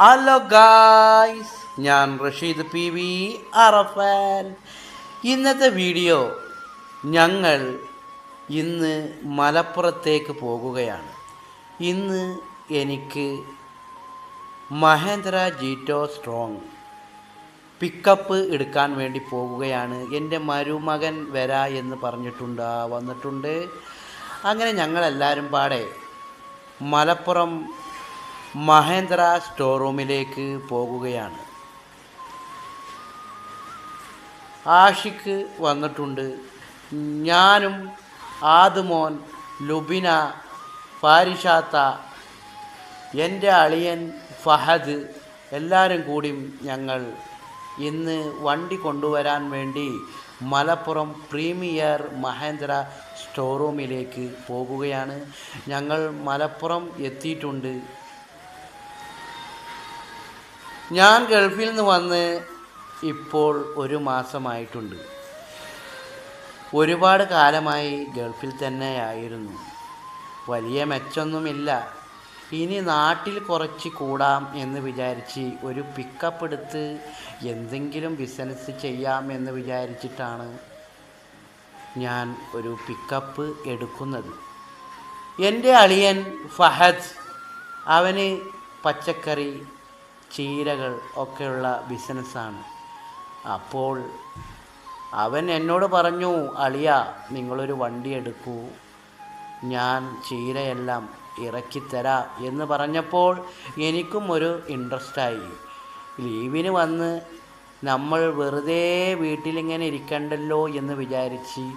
Hello guys ഞാൻ Rasheed P V Arafan. ഇന്നത്തെ video ഞങ്ങൾ ഇന്ന് മലപ്പുറത്തേക്ക് പോകുകയാണ്. ഇന്ന് എനിക്ക് മഹേന്ദ്ര ജീറ്റോ സ്ട്രോങ് പിക്കപ്പ് എടുക്കാൻ വേണ്ടി പോകുകയാണ്. എന്റെ മരുമകൻ വരാ എന്ന് പറഞ്ഞിട്ടുണ്ട് വന്നിട്ടുണ്ട്. അങ്ങനെ ഞങ്ങളെല്ലാവരും പാടെ മലപ്പുറം മഹേന്ദ്ര സ്റ്റോർ റൂമിലേക്ക് പോകുകയാണ്. ആഷിക്ക് വന്നിട്ടുണ്ട്. ഞാനും ആദുമോൻ ലുബിന പാരിഷാത്ത എന്റെ അളിയൻ ഫഹദ് എല്ലാവരും കൂടി ഞങ്ങൾ ഇന്ന് വണ്ടി കൊണ്ടുവരാൻ വേണ്ടി മലപ്പുറം പ്രീമിയർ മഹേന്ദ്ര സ്റ്റോറൂമിലേക്ക് പോകുകയാണ്. ഞങ്ങൾ മലപ്പുറം എത്തിയിട്ടുണ്ട്. ഞാൻ ഗൾഫിൽ നിന്ന് വന്ന് ഇപ്പോൾ ഒരു മാസമായിട്ടുണ്ട്. ഒരുപാട് കാലമായി ഗൾഫിൽ തന്നെയായിരുന്നു വലിയ മെച്ചൊന്നുമില്ല. ഇനി നാട്ടിൽ കുറച്ച് കൂടാം എന്ന് വിചാരിച്ച് ഒരു പിക്കപ്പ് എടുത്ത് എന്തെങ്കിലും ബിസിനസ് ചെയ്യാം എന്ന് വിചാരിച്ചിട്ടാണ് ഞാൻ ഒരു പിക്കപ്പ് എടുക്കുന്നത്. എന്റെ അളിയൻ ഫഹദ് അവന് പച്ചക്കറി ചീരകൾ ഒക്കെയുള്ള ബിസിനസ്സാണ്. അപ്പോൾ അവൻ എന്നോട് പറഞ്ഞു അളിയ നിങ്ങളൊരു വണ്ടി എടുക്കൂ. ഞാൻ ചീരയെല്ലാം ഇറക്കിത്തരാം എന്ന് പറഞ്ഞപ്പോൾ എനിക്കും ഒരു ഇൻട്രസ്റ്റായി ലീവിന് വന്ന് നമ്മൾ വെറുതെ വീട്ടിലിങ്ങനെ ഇരിക്കണ്ടല്ലോ എന്ന് വിചാരിച്ച്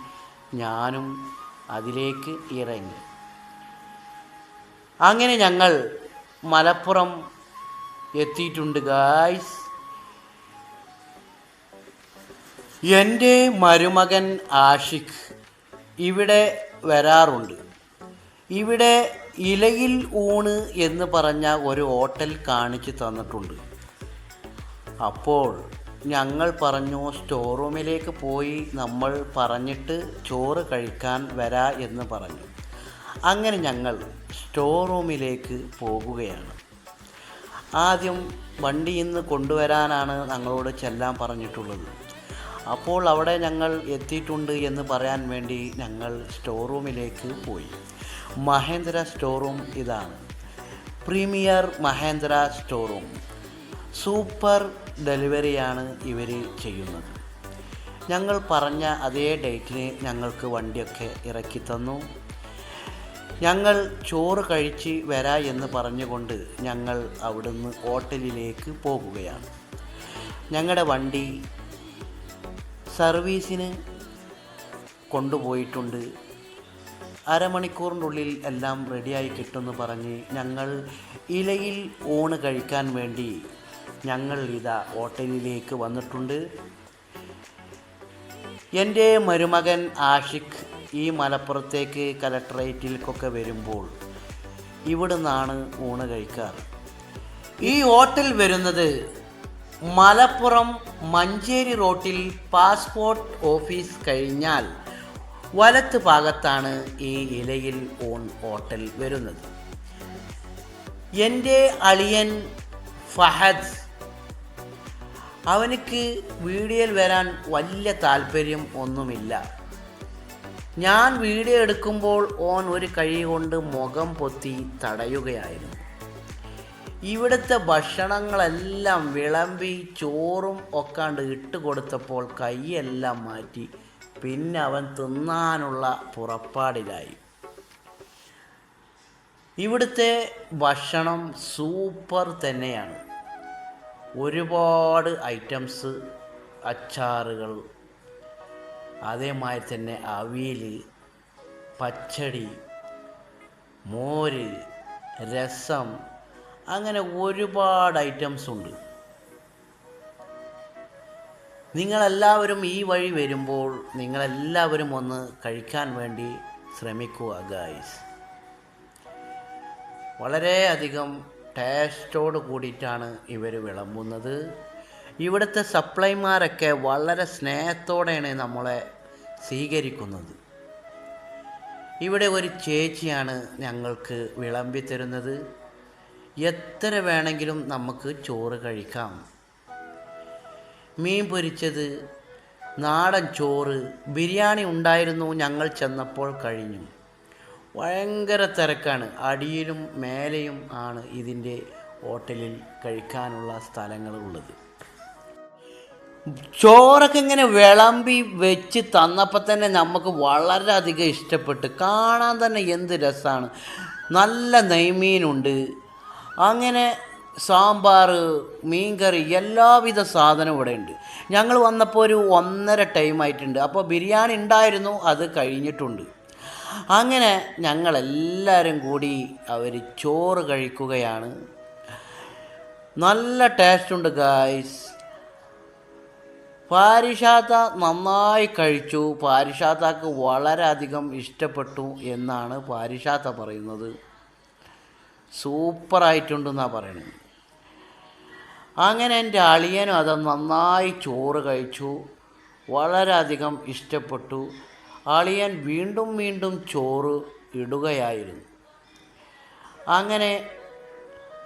ഞാനും അതിലേക്ക് ഇറങ്ങി. അങ്ങനെ ഞങ്ങൾ മലപ്പുറം എത്തിയിട്ടുണ്ട് ഗായ്സ് എന്റെ മരുമകൻ ആഷിഖ് ഇവിടെ വരാറുണ്ട്. ഇവിടെ ഇലയിൽ ഊണ് എന്ന് പറഞ്ഞ ഒരു ഹോട്ടൽ കാണിച്ചു തന്നിട്ടുണ്ട്. അപ്പോൾ ഞങ്ങൾ പറഞ്ഞു സ്റ്റോർ റൂമിലേക്ക് പോയി നമ്മൾ പറഞ്ഞിട്ട് ചോറ് കഴിക്കാൻ വരാ എന്ന് പറഞ്ഞു. അങ്ങനെ ഞങ്ങൾ സ്റ്റോർ റൂമിലേക്ക് പോകുകയാണ്. ആദ്യം വണ്ടി ഇന്ന് കൊണ്ടുവരാനാണ് ഞങ്ങളോട് ചെല്ലാൻ പറഞ്ഞിട്ടുള്ളത്. അപ്പോൾ അവിടെ ഞങ്ങൾ എത്തിയിട്ടുണ്ട് എന്ന് പറയാൻ വേണ്ടി ഞങ്ങൾ സ്റ്റോർ റൂമിലേക്ക് പോയി. മഹേന്ദ്ര സ്റ്റോർ റൂം ഇതാണ്. Premier Mahendra store room super ഡെലിവറിയാണ് ഇവർ ചെയ്യുന്നത്. ഞങ്ങൾ പറഞ്ഞ അതേ ഡേറ്റിന് ഞങ്ങൾക്ക് വണ്ടിയൊക്കെ ഇറക്കി തന്നു. ഞങ്ങൾ ചോറ് കഴിച്ച് വരാ എന്ന് പറഞ്ഞുകൊണ്ട് ഞങ്ങൾ അവിടുന്ന് ഹോട്ടലിലേക്ക് പോകുകയാണ്. ഞങ്ങളുടെ വണ്ടി സർവീസിന് കൊണ്ടുപോയിട്ടുണ്ട്. അരമണിക്കൂറിനുള്ളിൽ എല്ലാം റെഡിയായി കിട്ടുമെന്ന് പറഞ്ഞ് ഞങ്ങൾ ഇലയിൽ ഊണ് കഴിക്കാൻ വേണ്ടി ഞങ്ങൾ ഇതാ ഹോട്ടലിലേക്ക് വന്നിട്ടുണ്ട്. എന്റെ മരുമകൻ ആഷിഖ് ഈ മലപ്പുറത്തേക്ക് കലക്ടറേറ്റിലേക്കൊക്കെ വരുമ്പോൾ ഇവിടെ നിന്നാണ് ഊണ് കഴിക്കാറ്. ഈ ഹോട്ടൽ വരുന്നത് മലപ്പുറം മഞ്ചേരി റോട്ടിൽ പാസ്പോർട്ട് ഓഫീസ് കഴിഞ്ഞാൽ വലത്ത് ഭാഗത്താണ് ഈ ഇലയിൽ ഓൺ ഹോട്ടൽ വരുന്നത്. എന്റെ അളിയൻ ഫഹദ് അവനക്ക് വീഡിയോയിൽ വരാൻ വലിയ താല്പര്യം ഒന്നുമില്ല. ഞാൻ വീഡിയോ എടുക്കുമ്പോൾ ഓൻ ഒരു കൈ കൊണ്ട് മുഖം പൊത്തി തടയുകയായിരുന്നു. ഇവിടുത്തെ ഭക്ഷണങ്ങളെല്ലാം വിളമ്പി ചോറും ഒക്കാണ്ട് ഇട്ട് കൊടുത്തപ്പോൾ കൈയെല്ലാം മാറ്റി പിന്നെ അവൻ തിന്നാനുള്ള പുറപ്പാടിലായി. ഇവിടുത്തെ ഭക്ഷണം സൂപ്പർ തന്നെയാണ്. ഒരുപാട് ഐറ്റംസ് അച്ചാറുകൾ അതേമാതിരി തന്നെ അവിയൽ പച്ചടി മോര് രസം അങ്ങനെ ഒരുപാട് ഐറ്റംസ് ഉണ്ട്. നിങ്ങളെല്ലാവരും ഈ വഴി വരുമ്പോൾ നിങ്ങളെല്ലാവരും ഒന്ന് കഴിക്കാൻ വേണ്ടി ശ്രമിക്കുക ഗായ്സ് വളരെയധികം ടേസ്റ്റോട് കൂടിയിട്ടാണ് ഇവർ വിളമ്പുന്നത്. ഇവിടുത്തെ സപ്ലൈമാരൊക്കെ വളരെ സ്നേഹത്തോടെയാണ് നമ്മളെ സ്വീകരിക്കുന്നത്. ഇവിടെ ഒരു ചേച്ചിയാണ് ഞങ്ങൾക്ക് വിളമ്പി തരുന്നത്. എത്ര വേണമെങ്കിലും നമുക്ക് ചോറ് കഴിക്കാം. മീൻ പൊരിച്ചത് നാടൻ ചോറ് ബിരിയാണി ഉണ്ടായിരുന്നു ഞങ്ങൾ ചെന്നപ്പോൾ കഴിഞ്ഞു. ഭയങ്കര തിരക്കാണ്. അടിയിലും മേലെയും ആണ് ഇതിന്റെ ഹോട്ടലിൽ കഴിക്കാനുള്ള സ്ഥലങ്ങൾ ഉള്ളത്. ചോറൊക്കെ ഇങ്ങനെ വിളമ്പി വെച്ച് തന്നപ്പോൾ തന്നെ നമുക്ക് വളരെയധികം ഇഷ്ടപ്പെട്ട്. കാണാൻ തന്നെ എന്ത് രസമാണ് നല്ല നെയ്മീനുണ്ട്. അങ്ങനെ സാമ്പാർ മീൻകറി എല്ലാവിധ സാധനവും ഇവിടെ ഉണ്ട് ഞങ്ങൾ വന്നപ്പോൾ ഒരു ഒന്നര ടൈം ആയിട്ടുണ്ട്. അപ്പോൾ ബിരിയാണി ഉണ്ടായിരുന്നു അത് കഴിഞ്ഞിട്ടുണ്ട്. അങ്ങനെ ഞങ്ങളെല്ലാവരും കൂടി അവർ ചോറ് കഴിക്കുകയാണ്. നല്ല ടേസ്റ്റ് ഉണ്ട് ഗായ്സ് പാരിഷാത്ത നന്നായി കഴിച്ചു. പാരിഷാത്താക്ക് വളരെയധികം ഇഷ്ടപ്പെട്ടു എന്നാണ് പാരിഷാത്ത പറയുന്നത്. സൂപ്പറായിട്ടുണ്ടെന്നാണ് പറയുന്നത് അങ്ങനെ എന്റെ അളിയനും അത് നന്നായി ചോറ് കഴിച്ചു. വളരെയധികം ഇഷ്ടപ്പെട്ടു. അളിയൻ വീണ്ടും വീണ്ടും ചോറ് ഇടുകയായിരുന്നു. അങ്ങനെ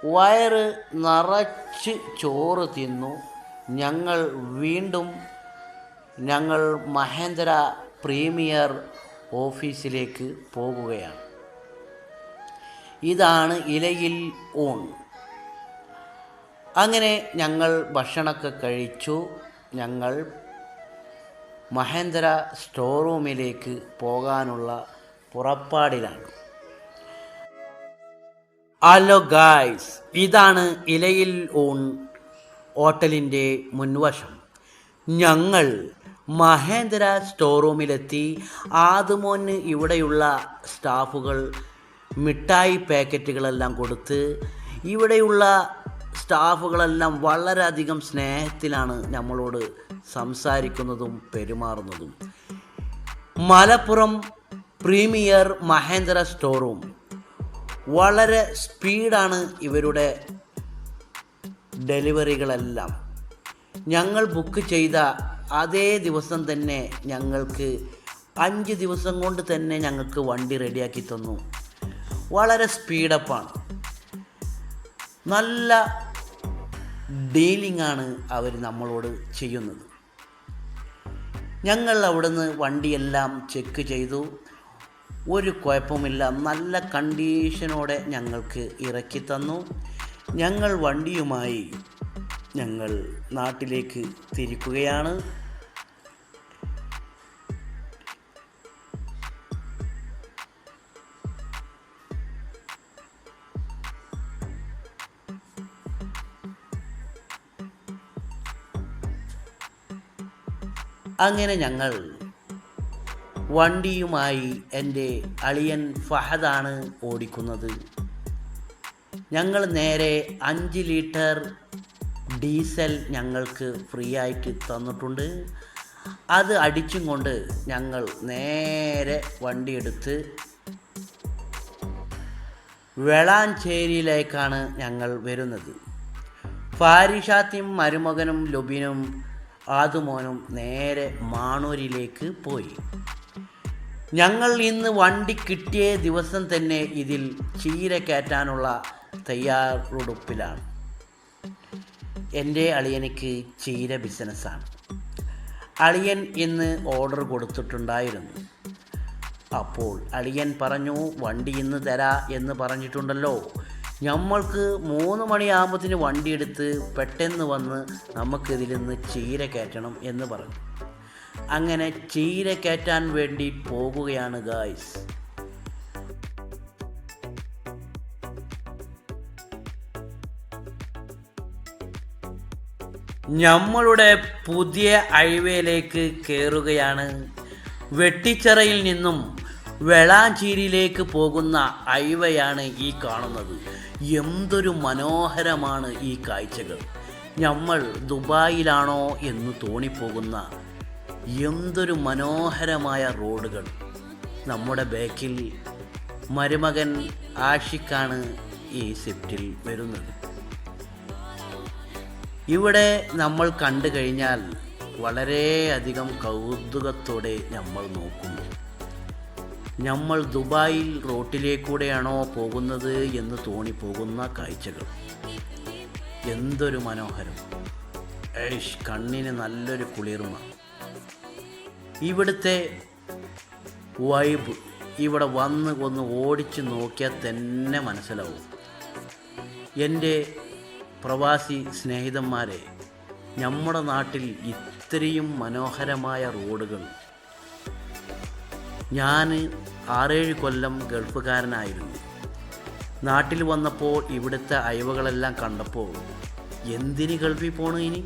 വയറ് നിറച്ച് ചോറ് തിന്നു. ഞങ്ങൾ വീണ്ടും ഞങ്ങൾ മഹേന്ദ്ര പ്രീമിയർ ഓഫീസിലേക്ക് പോകുകയാണ്. ഇതാണ് ഇലയിൽ ഊൺ. അങ്ങനെ ഞങ്ങൾ ഭക്ഷണമൊക്കെ കഴിച്ചു. ഞങ്ങൾ മഹേന്ദ്ര സ്റ്റോർ റൂമിലേക്ക് പോകാനുള്ള പുറപ്പാടിലാണ്. ഹലോ ഗായ്സ് ഇതാണ് ഇലയിൽ ഊൺ. ഹോട്ടലിന്റെ മുൻവശം. ഞങ്ങൾ മഹേന്ദ്ര സ്റ്റോർ റൂമിലെത്തി ആദ്യമോന് ഇവിടെയുള്ള സ്റ്റാഫുകൾ മിഠായി പാക്കറ്റുകളെല്ലാം കൊടുത്ത് ഇവിടെയുള്ള സ്റ്റാഫുകളെല്ലാം വളരെയധികം സ്നേഹത്തിലാണ് നമ്മളോട് സംസാരിക്കുന്നതും പെരുമാറുന്നതും. Malappuram premier Mahendra store room വളരെ സ്പീഡാണ് ഇവരുടെ ഡെലിവറികളെല്ലാം. ഞങ്ങൾ ബുക്ക് ചെയ്ത അതേ ദിവസം തന്നെ ഞങ്ങൾക്ക് അഞ്ച് ദിവസം കൊണ്ട് തന്നെ ഞങ്ങൾക്ക് വണ്ടി റെഡിയാക്കി തന്നു. വളരെ സ്പീഡപ്പാണ്. നല്ല ഡീലിംഗ് ആണ് അവർ നമ്മളോട് ചെയ്യുന്നത്. ഞങ്ങൾ അവിടുന്ന് വണ്ടിയെല്ലാം ചെക്ക് ചെയ്തു. ഒരു കുഴപ്പമില്ല നല്ല കണ്ടീഷനോടെ ഞങ്ങൾക്ക് ഇറക്കി തന്നു. ഞങ്ങൾ വണ്ടിയുമായി ഞങ്ങൾ നാട്ടിലേക്ക് തിരിക്കുകയാണ്. അങ്ങനെ ഞങ്ങൾ വണ്ടിയുമായി എന്റെ അളിയൻ ഫഹദാണ് ഓടിക്കുന്നത്. ഞങ്ങൾ നേരെ അഞ്ച് ലിറ്റർ ഡീസൽ ഞങ്ങൾക്ക് ഫ്രീ ആയിട്ട് തന്നിട്ടുണ്ട്. അത് അടിച്ചും കൊണ്ട് ഞങ്ങൾ നേരെ വണ്ടിയെടുത്ത് വെളാഞ്ചേരിയിലേക്കാണ് ഞങ്ങൾ വരുന്നത്. ഫാരിഷാത്തിയും മരുമകനും ലുബിനും ആദുമോനും നേരെ മാണൂരിലേക്ക് പോയി. ഞങ്ങൾ ഇന്ന് വണ്ടി കിട്ടിയ ദിവസം തന്നെ ഇതിൽ ചീര കയറ്റാനുള്ള തയ്യാറെടുപ്പിലാണ്. എന്റെ അളിയനക്ക് ചീര ബിസിനസ്സാണ്. അളിയൻ ഇന്ന് ഓർഡർ കൊടുത്തിട്ടുണ്ടായിരുന്നു. അപ്പോൾ അളിയൻ പറഞ്ഞു വണ്ടി ഇന്ന് തരാ എന്ന് പറഞ്ഞിട്ടുണ്ടല്ലോ. നമ്മൾക്ക് മൂന്ന് മണിയാകുമ്പത്തിന് വണ്ടി എടുത്ത് പെട്ടെന്ന് വന്ന് നമുക്കിതിൽ നിന്ന് ചീര കയറ്റണം എന്ന് പറഞ്ഞു. അങ്ങനെ ചീര കയറ്റാൻ വേണ്ടി പോകുകയാണ് ഗായ്സ്. നമ്മളുടെ പുതിയ ഹൈവേയിലേക്ക് കയറുകയാണ് വെട്ടിച്ചിറയിൽ നിന്നും വെളാഞ്ചേരിയിലേക്ക് പോകുന്ന ഹൈവേയാണ് ഈ കാണുന്നത്. എന്തൊരു മനോഹരമാണ് ഈ കാഴ്ചകൾ. നമ്മൾ ദുബായിലാണോ എന്ന് തോന്നിപ്പോകുന്ന എന്തൊരു മനോഹരമായ റോഡുകൾ. നമ്മുടെ ബാക്കിൽ മരുമകൻ ആഷിക്കാണ് ഈ സെറ്റിൽ വരുന്നത്. ഇവിടെ നമ്മൾ കണ്ടു കഴിഞ്ഞാൽ വളരെയധികം കൗതുകത്തോടെ നമ്മൾ നോക്കുന്നു. നമ്മൾ ദുബായിൽ റോട്ടിലേക്കൂടെയാണോ പോകുന്നത് എന്ന് തോന്നിപ്പോകുന്ന കാഴ്ചകൾ. എന്തൊരു മനോഹരം. ഏഷ് കണ്ണിന് നല്ലൊരു കുളിർമ. ഇവിടുത്തെ വൈബ് ഇവിടെ വന്ന് ഒന്ന് ഓടിച്ച് നോക്കിയാൽ തന്നെ മനസ്സിലാവും. എന്റെ പ്രവാസി സ്നേഹിതന്മാരെ നമ്മുടെ നാട്ടിൽ ഇത്രയും മനോഹരമായ റോഡുകൾ. ഞാൻ ആറേഴ് കൊല്ലം ഗൾഫുകാരനായിരുന്നു. നാട്ടിൽ വന്നപ്പോൾ ഇവിടുത്തെ അയവുകളെല്ലാം കണ്ടപ്പോൾ എന്തിന് ഗൾഫിൽ പോണു ഇനി?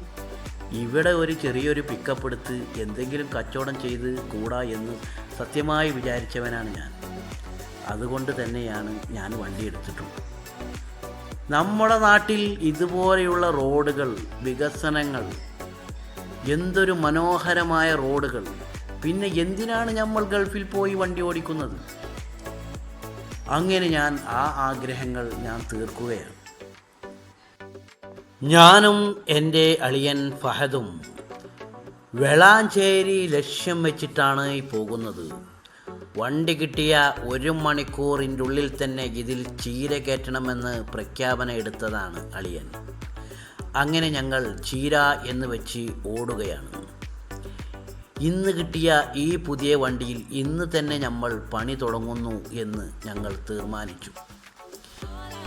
ഇവിടെ ഒരു ചെറിയൊരു പിക്കപ്പ് എടുത്ത് എന്തെങ്കിലും കച്ചവടം ചെയ്ത് കൂടാ എന്ന് സത്യമായി വിചാരിച്ചവനാണ് ഞാൻ. അതുകൊണ്ട് തന്നെയാണ് ഞാൻ വണ്ടി എടുത്തിട്ടുള്ളത്. നമ്മുടെ നാട്ടിൽ ഇതുപോലെയുള്ള റോഡുകൾ വികസനങ്ങൾ എന്തൊരു മനോഹരമായ റോഡുകൾ. പിന്നെ എന്തിനാണ് നമ്മൾ ഗൾഫിൽ പോയി വണ്ടി ഓടിക്കുന്നത്? അങ്ങനെ ഞാൻ ആ ആഗ്രഹങ്ങൾ ഞാൻ തീർക്കുകയാണ്. ഞാനും എന്റെ അളിയൻ ഫഹദും വെളാഞ്ചേരി ലക്ഷ്യം വെച്ചിട്ടാണ് പോകുന്നത്. വണ്ടി കിട്ടിയ ഒരു മണിക്കൂറിന്റെ ഉള്ളിൽ തന്നെ ഇതിൽ ചീര കയറ്റണമെന്ന് പ്രഖ്യാപനം എടുത്തതാണ് അളിയൻ. അങ്ങനെ ഞങ്ങൾ ചീര എന്ന് വെച്ച് ഓടുകയാണ്. ഇന്ന് കിട്ടിയ ഈ പുതിയ വണ്ടിയിൽ ഇന്ന് തന്നെ നമ്മൾ പണി തുടങ്ങുന്നു എന്ന് ഞങ്ങൾ തീരുമാനിച്ചു.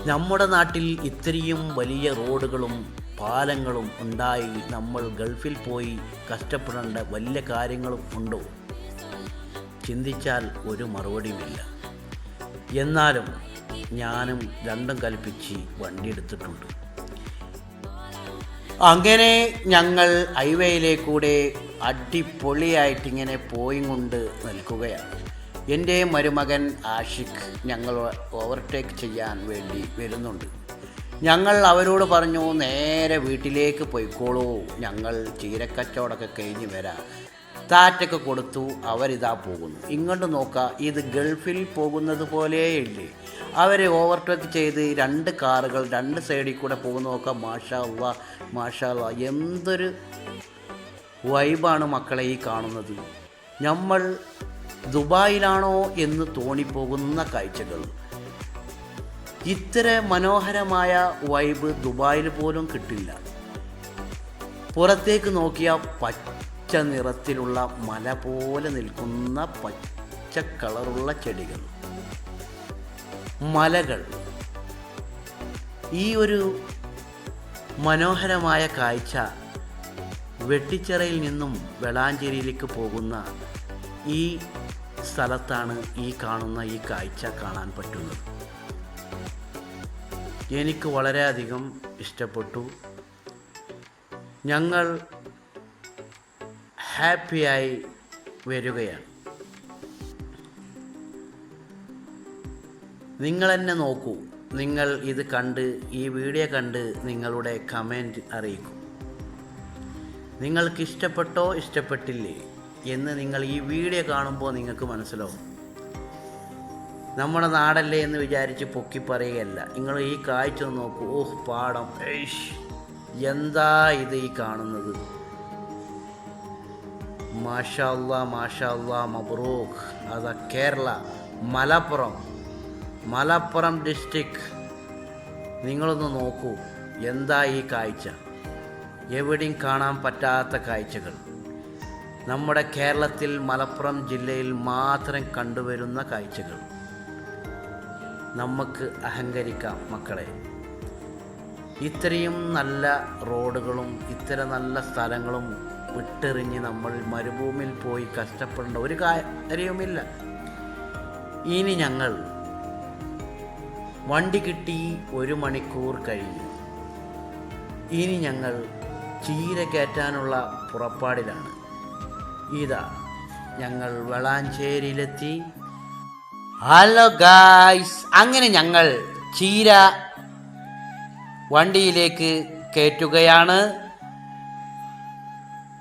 നമ്മുടെ നാട്ടിൽ ഇത്രയും വലിയ റോഡുകളും പാലങ്ങളും ഉണ്ടായി നമ്മൾ ഗൾഫിൽ പോയി കഷ്ടപ്പെടേണ്ട വലിയ കാര്യങ്ങളും ഉണ്ടോ? ചിന്തിച്ചാൽ ഒരു മറുപടിയുമില്ല. എന്നാലും ഞാനും രണ്ടും കൽപ്പിച്ച് വണ്ടി എടുത്തിട്ടുണ്ട്. അങ്ങനെ ഞങ്ങൾ ഹൈവേയിലേക്കൂടെ അടിപൊളിയായിട്ടിങ്ങനെ പോയി കൊണ്ട് നിൽക്കുകയാണ്. എന്റെ മരുമകൻ ആഷിഖ് ഞങ്ങൾ ഓവർടേക്ക് ചെയ്യാൻ വേണ്ടി വരുന്നുണ്ട്. ഞങ്ങൾ അവരോട് പറഞ്ഞു നേരെ വീട്ടിലേക്ക് പോയിക്കോളൂ. ഞങ്ങൾ ചീരക്കച്ചവടമൊക്കെ കഴിഞ്ഞ് വരാം. താറ്റൊക്കെ കൊടുത്തു അവരിതാ പോകുന്നു. ഇങ്ങോട്ട് നോക്കുക ഇത് ഗൾഫിൽ പോകുന്നത് പോലെയില്ലേ. അവരെ ഓവർടേക്ക് ചെയ്ത് രണ്ട് കാറുകൾ രണ്ട് സൈഡിൽ കൂടെ പോകുന്ന നോക്കുക മാഷാ മാഷാവ മാഷാ അള്ളാ എന്തൊരു വൈബാണ് മക്കളെ ഈ കാണുന്നത്. നമ്മൾ ദുബായിലാണോ എന്ന് തോന്നിപ്പോകുന്ന കാഴ്ചകൾ. ഇത്ര മനോഹരമായ വൈബ് ദുബായിൽ പോലും കിട്ടില്ല. പുറത്തേക്ക് നോക്കിയാൽ നിറത്തിലുള്ള മല പോലെ നിൽക്കുന്ന പച്ച കളറുള്ള ചെടികൾ. മലകൾ. ഈ ഒരു മനോഹരമായ കാഴ്ച വെട്ടിച്ചിറയിൽ നിന്നും വെളാഞ്ചേരിയിലേക്ക് പോകുന്ന ഈ സ്ഥലത്താണ് ഈ കാണുന്ന ഈ കാഴ്ച കാണാൻ പറ്റുന്നത്. എനിക്ക് വളരെയധികം ഇഷ്ടപ്പെട്ടു. ഞങ്ങൾ ഹാപ്പിയായി വരികയാണ്. നിങ്ങൾ എന്നെ നോക്കൂ. നിങ്ങൾ ഇത് കണ്ട് ഈ വീഡിയോ കണ്ട് നിങ്ങളുടെ കമന്റ് അറിയിക്കും. നിങ്ങൾക്ക് ഇഷ്ടപ്പെട്ടോ ഇഷ്ടപ്പെട്ടില്ലേ എന്ന് നിങ്ങൾ ഈ വീഡിയോ കാണുമ്പോൾ നിങ്ങൾക്ക് മനസ്സിലാവും. നമ്മുടെ നാടല്ലേ എന്ന് വിചാരിച്ച് പൊക്കി പറയുകയല്ല. നിങ്ങൾ ഈ കാഴ്ച നോക്കൂ. ഓഹ് പാടം. എന്താ ഇത് ഈ കാണുന്നത്? മാഷാല്ല മാഷാല്ല മബ്രൂഖ്. അതാ കേരള. മലപ്പുറം. മലപ്പുറം ഡിസ്ട്രിക്ട് നിങ്ങളൊന്ന് നോക്കൂ എന്താ ഈ കാഴ്ച? എവിടെയും കാണാൻ പറ്റാത്ത കാഴ്ചകൾ. നമ്മുടെ കേരളത്തിൽ മലപ്പുറം ജില്ലയിൽ മാത്രം കണ്ടുവരുന്ന കാഴ്ചകൾ. നമുക്ക് അഹങ്കരിക്കാം മക്കളെ. ഇത്രയും നല്ല റോഡുകളും ഇത്ര നല്ല സ്ഥലങ്ങളും വിട്ടെറിഞ്ഞ് നമ്മൾ മരുഭൂമിയിൽ പോയി കഷ്ടപ്പെടേണ്ട ഒരു കാര്യവുമില്ല. ഇനി ഞങ്ങൾ വണ്ടി കിട്ടി ഒരു മണിക്കൂർ കഴിഞ്ഞു. ഇനി ഞങ്ങൾ ചീര കയറ്റാനുള്ള പുറപ്പാടിലാണ്. ഇതാ ഞങ്ങൾ വളാഞ്ചേരിയിലെത്തി. ഹലോ ഗായ്സ് അങ്ങനെ ഞങ്ങൾ ചീര വണ്ടിയിലേക്ക് കയറ്റുകയാണ്.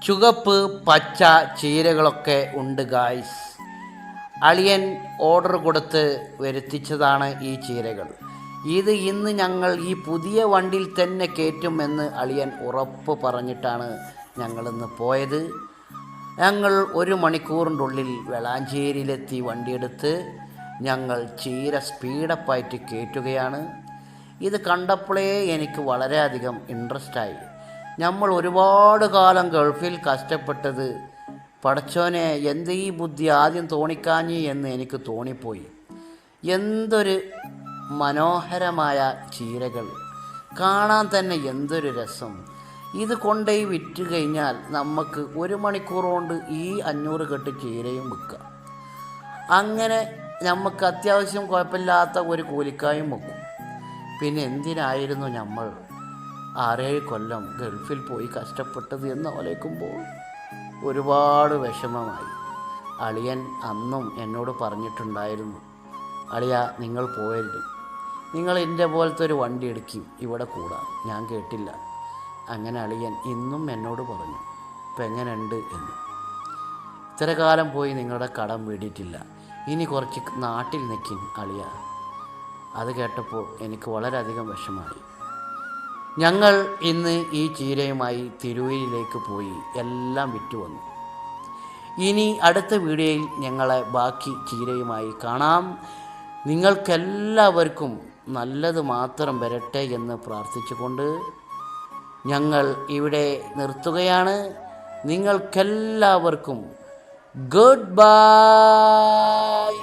ചുവപ്പ് പച്ച ചീരകളൊക്കെ ഉണ്ട് ഗായ്സ് അളിയൻ ഓർഡർ കൊടുത്ത് വരുത്തിച്ചതാണ് ഈ ചീരകൾ. ഇത് ഇന്ന് ഞങ്ങൾ ഈ പുതിയ വണ്ടിയിൽ തന്നെ കയറ്റുമെന്ന് അളിയൻ ഉറപ്പ് പറഞ്ഞിട്ടാണ് ഞങ്ങളിന്ന് പോയത്. ഞങ്ങൾ ഒരു മണിക്കൂറിന്റെ ഉള്ളിൽ വെളാഞ്ചേരിയിലെത്തി വണ്ടിയെടുത്ത് ഞങ്ങൾ ചീര സ്പീഡപ്പായിട്ട് കയറ്റുകയാണ്. ഇത് കണ്ടപ്പോഴേ എനിക്ക് വളരെയധികം ഇൻട്രസ്റ്റായി നമ്മൾ ഒരുപാട് കാലം ഗൾഫിൽ കഷ്ടപ്പെട്ടത് പടച്ചോനെ എന്ത് ഈ ബുദ്ധി ആദ്യം തോണിക്കാഞ്ഞി എന്ന് എനിക്ക് തോന്നിപ്പോയി. എന്തൊരു മനോഹരമായ ചീരകൾ കാണാൻ തന്നെ എന്തൊരു രസം. ഇത് കൊണ്ടുപോയി വിറ്റ് കഴിഞ്ഞാൽ നമുക്ക് ഒരു മണിക്കൂർ കൊണ്ട് ഈ അഞ്ഞൂറ് കെട്ട് ചീരയും വിൽക്കാം. അങ്ങനെ നമുക്ക് അത്യാവശ്യം കുഴപ്പമില്ലാത്ത ഒരു കൂലിക്കായും വെക്കും പിന്നെ എന്തിനായിരുന്നു നമ്മൾ ആറേഴ് കൊല്ലം ഗൾഫിൽ പോയി കഷ്ടപ്പെട്ടത് എന്ന് ഓലയ്ക്കുമ്പോൾ ഒരുപാട് വിഷമമായി. അളിയൻ അന്നും എന്നോട് പറഞ്ഞിട്ടുണ്ടായിരുന്നു അളിയ നിങ്ങൾ പോയരുത്. നിങ്ങൾ എന്റെ പോലത്തെ ഒരു വണ്ടി എടുക്കും ഇവിടെ കൂടാം. ഞാൻ കേട്ടില്ല. അങ്ങനെ അളിയൻ ഇന്നും എന്നോട് പറഞ്ഞു ഇപ്പം എങ്ങനെയുണ്ട്? എന്ന്. ഇത്ര കാലം പോയി നിങ്ങളുടെ കടം വീടിയിട്ടില്ല. ഇനി കുറച്ച് നാട്ടിൽ നിൽക്കും അളിയ. അത് കേട്ടപ്പോൾ എനിക്ക് വളരെയധികം വിഷമായി ഞങ്ങൾ ഇന്ന് ഈ ചീരയുമായി തിരൂരിലേക്ക് പോയി എല്ലാം വിറ്റു വന്നു ഇനി അടുത്ത വീഡിയോയിൽ ഞങ്ങളെ ബാക്കി ചീരയുമായി കാണാം. നിങ്ങൾക്കെല്ലാവർക്കും നല്ലത് മാത്രം വരട്ടെ എന്ന് പ്രാർത്ഥിച്ചുകൊണ്ട് ഞങ്ങൾ ഇവിടെ നിർത്തുകയാണ്. നിങ്ങൾക്കെല്ലാവർക്കും ഗുഡ് ബൈ.